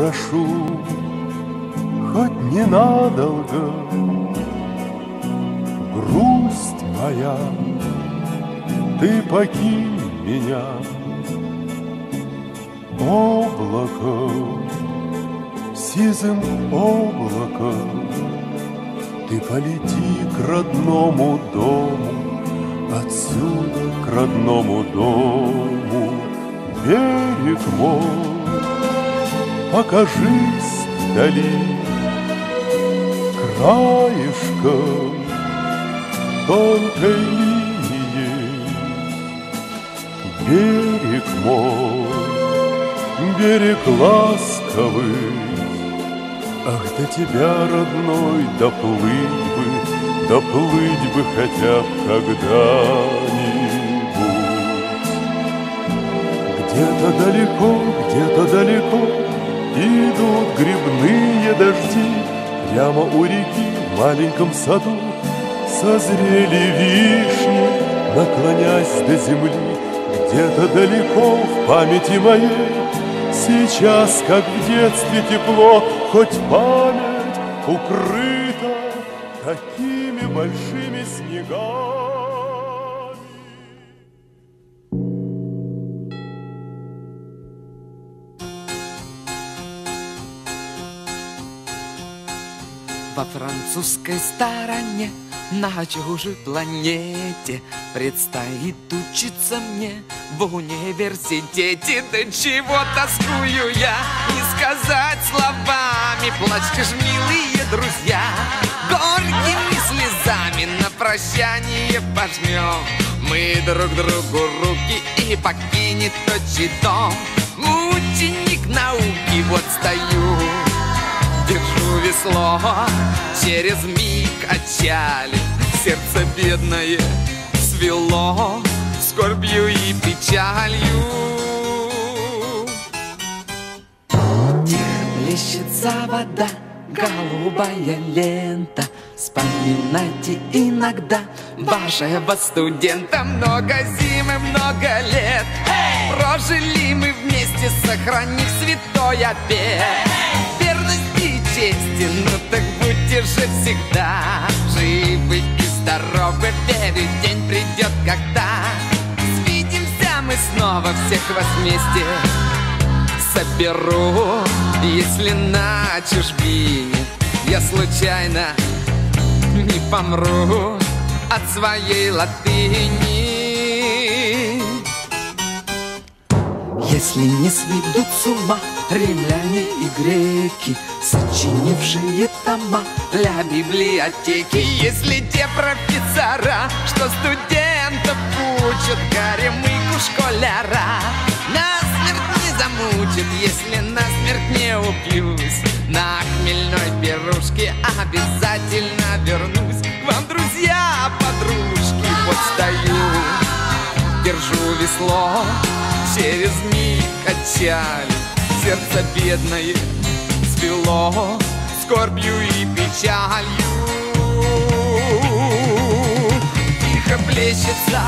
прошу, хоть ненадолго, грусть моя, ты покинь меня, облако, сизым облаком, ты полети к родному дому, отсюда к родному дому, берег мой покажись вдали краешком тонкой линии берег мой, берег ласковый. Ах, до тебя, родной, доплыть бы, доплыть бы хотя б когда-нибудь. Где-то далеко, где-то далеко Идут грибные дожди Прямо у реки в маленьком саду. Созрели вишни, наклонясь до земли Где-то далеко в памяти моей. Сейчас, как в детстве тепло Хоть память укрыта Такими большими снегами Во французской стороне на чужой планете. Предстоит учиться мне в университете. Да чего тоскую я, не сказать словами Плачьте ж, милые друзья, горькими слезами На прощание пожмем. Мы друг другу руки И покинет отчий дом Ученик науки, вот стою Весло, через миг отчали Сердце бедное свело Скорбью и печалью. Тихо плещется вода Голубая лента. Вспоминайте иногда Вашего студента Много зим и много лет. Прожили мы вместе Сохранив святой обет честен, ну так будьте же всегда живы и здоровы, верю, день придет, когда свидимся мы снова всех вас вместе соберу, если на чужбине я случайно не помру от своей латыни. Если не сведут с ума римляне и греки, Сочинившие тома для библиотеки, Если те профессора, что студентов учат, Горемыку школяра, насмерть не замучат, Если насмерть не упьюсь, На хмельной пирушке обязательно вернусь. К вам, друзья, подружки, вот стою, Держу весло, через миг отчаль Сердце бедное свело скорбью и печалью. Тихо плещется